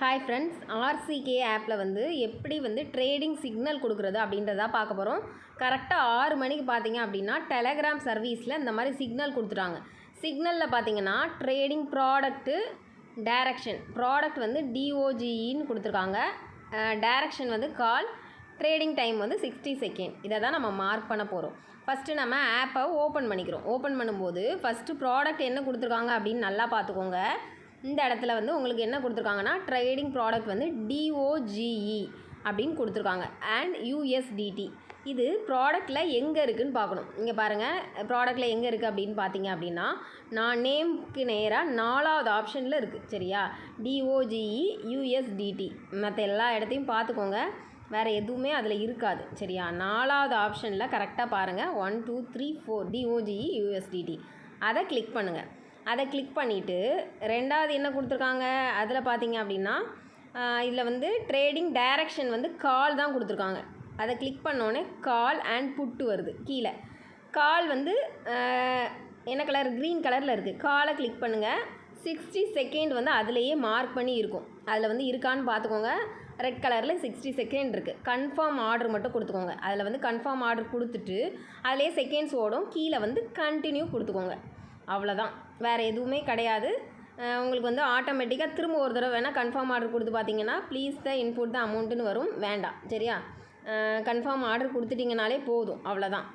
Hi friends ஆர்சிகே ஆப்பில் வந்து எப்படி வந்து ட்ரேடிங் சிக்னல் கொடுக்குறது அப்படின்றத பார்க்க போகிறோம் கரெக்டாக ஆறு மணிக்கு பார்த்தீங்க அப்படின்னா டெலகிராம் சர்வீஸில் இந்த மாதிரி சிக்னல் கொடுத்துட்டாங்க. சிக்னலில் பார்த்தீங்கன்னா ட்ரேடிங் ப்ராடக்ட்டு டைரக்ஷன் ப்ராடக்ட் வந்து டிஓஜின்னு கொடுத்துருக்காங்க. டைரக்ஷன் வந்து கால் ட்ரேடிங் டைம் வந்து சிக்ஸ்டி செகண்ட் இதை தான் நம்ம மார்க் பண்ண போகிறோம் ஃபஸ்ட்டு நம்ம ஆப்பை ஓப்பன் பண்ணிக்கிறோம். ஓப்பன் பண்ணும்போது ஃபஸ்ட்டு ப்ராடக்ட் என்ன கொடுத்துருக்காங்க அப்படின்னு நல்லா பார்த்துக்கோங்க. இந்த இடத்துல வந்து உங்களுக்கு என்ன கொடுத்துருக்காங்கன்னா ட்ரேடிங் ப்ராடக்ட் வந்து டிஓஜிஇ அப்படின்னு கொடுத்துருக்காங்க. அண்ட் யூஎஸ்டிடி இது ப்ராடக்ட்டில் எங்கே இருக்குதுன்னு பார்க்கணும். இங்கே பாருங்கள் ப்ராடக்ட்டில் எங்கே இருக்குது அப்படின்னு பார்த்தீங்க அப்படின்னா நான் நேம்க்கு நேராக நாலாவது ஆப்ஷனில் இருக்குது சரியா? டிஓஜிஇ யூஎஸ்டிடி மற்ற எல்லா இடத்தையும் பார்த்துக்கோங்க. வேறு எதுவுமே அதில் இருக்காது சரியா? நாலாவது ஆப்ஷனில் கரெக்டாக பாருங்கள் one two three four DOGE USDT அதை கிளிக் பண்ணுங்கள் அதை கிளிக் பண்ணிவிட்டு ரெண்டாவது என்ன கொடுத்துருக்காங்க? அதில் பார்த்தீங்க அப்படின்னா இதில் வந்து ட்ரேடிங் டைரக்ஷன் வந்து கால் தான் கொடுத்துருக்காங்க. அதை கிளிக் பண்ணோன்னே கால் அண்ட் புட்டு வருது கீழே. கால் வந்து என்ன கலர் க்ரீன் கலரில் இருக்குது காலை கிளிக் பண்ணுங்கள் சிக்ஸ்டி செகண்ட் வந்து அதுலேயே மார்க் பண்ணி இருக்கும். அதில் வந்து இருக்கான்னு பார்த்துக்கோங்க ரெட் கலரில் சிக்ஸ்டி செகண்ட் இருக்குது கன்ஃபார்ம் ஆர்டர் மட்டும் கொடுத்துக்கோங்க. அதில் வந்து கன்ஃபார்ம் ஆர்டர் கொடுத்துட்டு அதிலே செகண்ட்ஸ் ஓடும். கீழே வந்து கண்டினியூ கொடுத்துக்கோங்க. அவ்வளோதான் வேறு எதுவுமே கிடையாது. உங்களுக்கு வந்து ஆட்டோமேட்டிக்காக திரும்ப ஒரு தடவை வேணால் கன்ஃபார்ம் ஆர்டர் கொடுத்து பார்த்தீங்கன்னா ப்ளீஸ் த இன்புட் த அமௌண்ட்டுன்னு வரும். வேண்டாம். சரியா? கன்ஃபார்ம் ஆர்டர் கொடுத்துட்டிங்கனாலே போதும். அவ்வளோதான்